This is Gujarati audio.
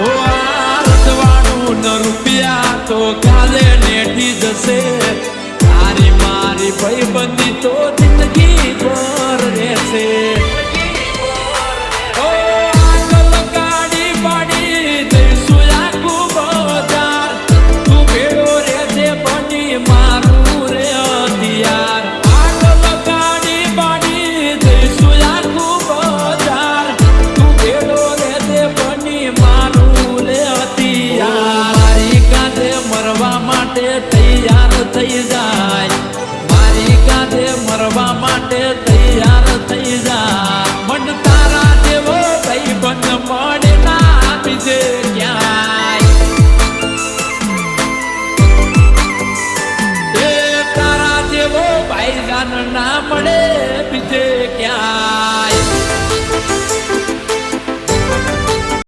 ઓ આ રજવાડું ન રૂપિયા તો કાલે મરવા માટે તૈયાર થઈ જાય. મારી કાંધે મરવા માટે તૈયાર થઈ જાય. મન તારા જેવો કઈ બંધ મળે ના આપીજે ક્યાંય. તારા જેવો ભાઈ ના મળે